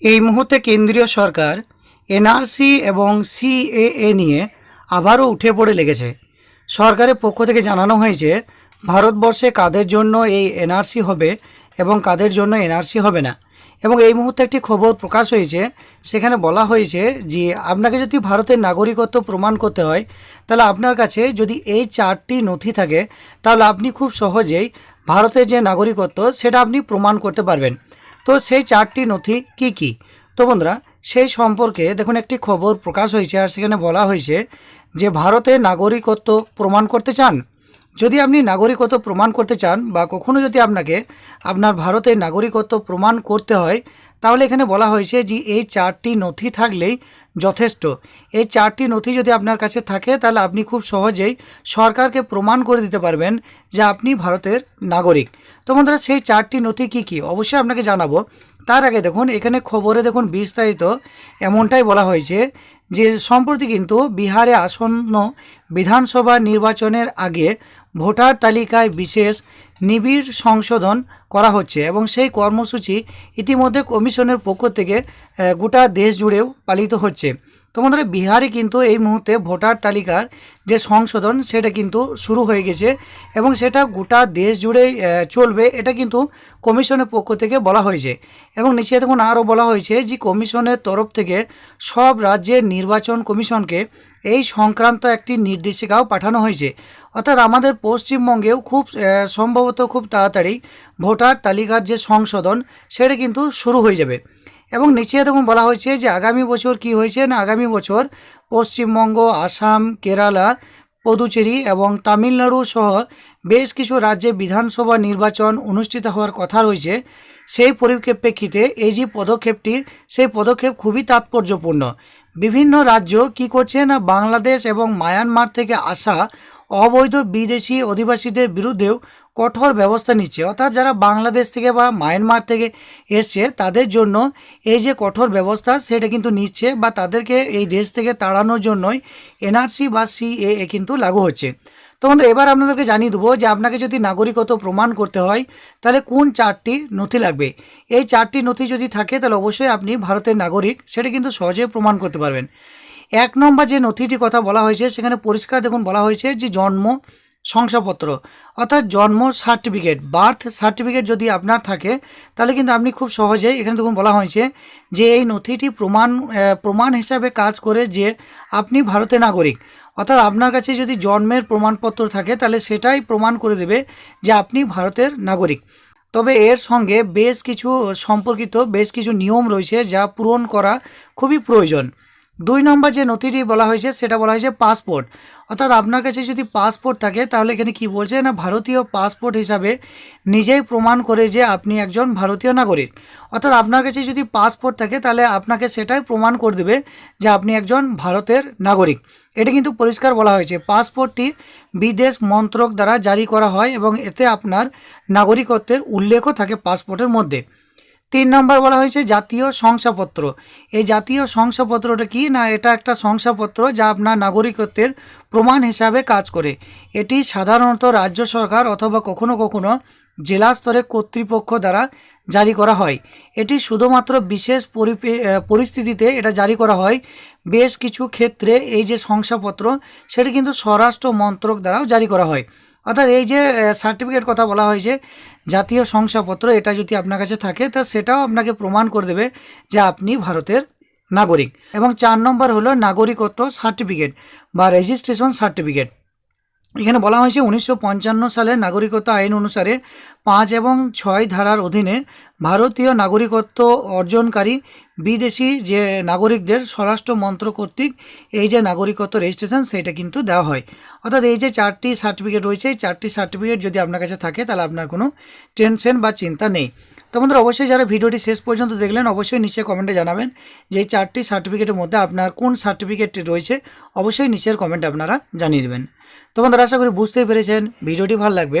এই মুহূর্তে কেন্দ্রীয় সরকার এনআরসি এবং সিএএ নিয়ে আবারও উঠে পড়ে লেগেছে। সরকারের পক্ষ থেকে জানানো হয়েছে, ভারতবর্ষে কাদের জন্য এই এনআরসি হবে এবং কাদের জন্য এনআরসি হবে না। এবং এই মুহূর্তে একটি খবর প্রকাশ হয়েছে, সেখানে বলা হয়েছে যে, আপনাকে যদি ভারতের নাগরিকত্ব প্রমাণ করতে হয়, তাহলে আপনার কাছে যদি এই চারটি নথি থাকে, তাহলে আপনি খুব সহজেই ভারতের যে নাগরিকত্ব, সেটা আপনি প্রমাণ করতে পারবেন। তো সেই চারটি নথি কি কি? তো বন্ধুরা, সেই সম্পর্কে দেখুন, একটি খবর প্রকাশ হয়েছে আর সেখানে বলা হয়েছে যে ভারতে নাগরিকত্ব প্রমাণ করতে চান। যদি আপনি নাগরিকত্ব প্রমাণ করতে চান বা কখনো যদি আপনাকে আপনার ভারতের নাগরিকত্ব প্রমাণ করতে হয়, তাহলে এখানে বলা হয়েছে যে এই চারটি নথি থাকলেই যথেষ্ট। এই চারটি নথি যদি আপনার কাছে থাকে, তাহলে আপনি খুব সহজেই সরকারকে প্রমাণ করে দিতে পারবেন যে আপনি ভারতের নাগরিক। তো বন্ধুরা, সেই চারটি নথি কি কি? অবশ্যই আপনাকে জানাব। তার আগে দেখুন, এখানে খবরে দেখুন বিস্তারিত এমনটাই বলা হয়েছে যে সম্প্রতি কিন্তু বিহারে আসন্ন বিধানসভা নির্বাচনের আগে ভোটার তালিকায় বিশেষ নিবিড় সংশোধন করা হচ্ছে এবং সেই কর্মসূচি ইতিমধ্যে কমিশনের পক্ষ থেকে গোটা দেশ জুড়েও পালিত হচ্ছে। তো বন্ধুরা বিহারে কিন্তু এই মুহূর্তে ভোটার তালিকার যে সংশোধন সেটা কিন্তু শুরু হয়ে গেছে এবং সেটা গোটা দেশ আহ, চলবে এটা কিন্তু কমিশনের পক্ষ থেকে বলা হয়েছে। এবং নিচে দেখুন আরও বলা হয়েছে যে কমিশনের তরফ থেকে সব রাজ্যের নির্বাচন কমিশনকে এই সংক্রান্ত একটি নির্দেশিকাও পাঠানো হয়েছে। অর্থাৎ আমাদের পশ্চিমবঙ্গেও খুব আহ, সম্ভবত খুব তাড়াতাড়ি। ভোটার তালিকার যে সংশোধন, সেটা কিন্তু শুরু হয়ে যাবে। এবং নিচে দেখুন বলা হয়েছে যে আগামী বছর কি হয়েছে না, আগামী বছর পশ্চিমবঙ্গ, আসাম, কেরালা, পদুচেরি এবং তামিলনাড়ু সহ বেশ কিছু রাজ্যে বিধানসভা নির্বাচন অনুষ্ঠিত হওয়ার কথা রয়েছে। সেই পরিপ্রেক্ষিতে এই যে পদক্ষেপটি, সেই পদক্ষেপ খুবই তাৎপর্যপূর্ণ। বিভিন্ন রাজ্য কি করছে না, বাংলাদেশ এবং মায়ানমার থেকে আসা অবৈধ বিদেশি অধিবাসীদের বিরুদ্ধেও কঠোর ব্যবস্থা নিচ্ছে। অর্থাৎ যারা বাংলাদেশ থেকে বা মায়ানমার থেকে এসছে, তাদের জন্য এই যে কঠোর ব্যবস্থা, সেটা কিন্তু নিচ্ছে বা তাদেরকে এই দেশ থেকে তাড়ানোর জন্যই এনআরসি বা সিএএ কিন্তু লাগু হচ্ছে। তো বন্ধু, এবার আপনাদেরকে জানিয়ে দেবো যে আপনাকে যদি নাগরিকত্ব প্রমাণ করতে হয়, তাহলে কোন চারটি নথি লাগবে? এই চারটি নথি যদি থাকে, তাহলে অবশ্যই আপনি ভারতের নাগরিক, সেটা কিন্তু সহজে প্রমাণ করতে পারবেন। এক নম্বর যে নথিটি কথা বলা হয়েছে, সেখানে পরিষ্কার দেখুন বলা হয়েছে যে জন্ম শংসাপত্র, অর্থাৎ জন্ম সার্টিফিকেট বার্থ সার্টিফিকেট যদি আপনার থাকে, তাহলে কিন্তু আপনি খুব সহজেই এখানে দেখুন বলা হয়েছে যে এই নথিটি প্রমাণ প্রমাণ হিসাবে কাজ করে যে আপনি ভারতের নাগরিক। অর্থাৎ আপনার কাছে যদি জন্মের প্রমাণপত্র থাকে, তাহলে সেটাই প্রমাণ করে দেবে যে আপনি ভারতের নাগরিক। তবে এর সঙ্গে বেশ কিছু সম্পর্কিত, বেশ কিছু নিয়ম রয়েছে যা পূরণ করা খুবই প্রয়োজন। দুই নম্বর যে নথিটি বলা হয়েছে, সেটা বলা হয়েছে পাসপোর্ট। অর্থাৎ আপনার কাছে যদি পাসপোর্ট থাকে, তাহলে এখানে কি বলছে? না, ভারতীয় পাসপোর্ট হিসাবে নিজেই প্রমাণ করে যে আপনি একজন ভারতীয় নাগরিক। অর্থাৎ আপনার কাছে যদি পাসপোর্ট থাকে, তাহলে আপনাকে সেটাই প্রমাণ করে দেবে যে আপনি একজন ভারতের নাগরিক। এটা কিন্তু পরিষ্কার বলা হয়েছে। পাসপোর্টটি বিদেশ মন্ত্রক দ্বারা জারি করা হয় এবং এতে আপনার নাগরিকত্বের উল্লেখও থাকে পাসপোর্টের মধ্যে। তিন নম্বর বলা হয়েছে জাতীয় শংসাপত্র। এই জাতীয় শংসাপত্রটা কি? না, এটা একটা শংসাপত্র যা আপনার নাগরিকত্বের প্রমাণ হিসাবে কাজ করে। এটি সাধারণত রাজ্য সরকার অথবা কখনো কখনো জেলা স্তরে কর্তৃপক্ষ দ্বারা জারি করা হয়। এটি শুধুমাত্র বিশেষ পরিস্থিতিতে এটা জারি করা হয়। বেশ কিছু ক্ষেত্রে এই যে শংসাপত্র, সেটি কিন্তু স্বরাষ্ট্র মন্ত্রক দ্বারাও জারি করা হয়। অর্থাৎ এই যে সার্টিফিকেট কথা বলা হয়েছে জাতীয় শংসাপত্র, এটা যদি আপনার কাছে থাকে, তা সেটাও আপনাকে প্রমাণ করে দেবে যে আপনি ভারতের নাগরিক। এবং চার নম্বর হলো নাগরিকত্ব সার্টিফিকেট বা রেজিস্ট্রেশন সার্টিফিকেট এখানে বলা হয়েছে উনিশশো সালের নাগরিকতা আইন অনুসারে পাঁচ এবং ছয় ধারার অধীনে ভারতীয় নাগরিকত্ব অর্জনকারী বিদেশি যে নাগরিকদের স্বরাষ্ট্র মন্ত্র কর্তৃক এই যে নাগরিকত্ব রেজিস্ট্রেশন সেটা কিন্তু দেওয়া হয়। অর্থাৎ এই যে চারটি সার্টিফিকেট রয়েছে, এই চারটি সার্টিফিকেট যদি আপনার কাছে থাকে, তাহলে আপনার কোনো টেনশন বা চিন্তা নেই। তো বন্ধুরা, অবশ্যই যারা ভিডিওটি শেষ পর্যন্ত দেখলেন, অবশ্যই নিচে কমেন্টে জানাবেন যে এই চারটি সার্টিফিকেটের মধ্যে আপনার কোন সার্টিফিকেটটি রয়েছে। অবশ্যই নিচের কমেন্টে আপনারা জানিয়ে দেবেন। তো বন্ধুরা, আশা করি বুঝতেই পেরেছেন। ভিডিওটি ভালো লাগবে।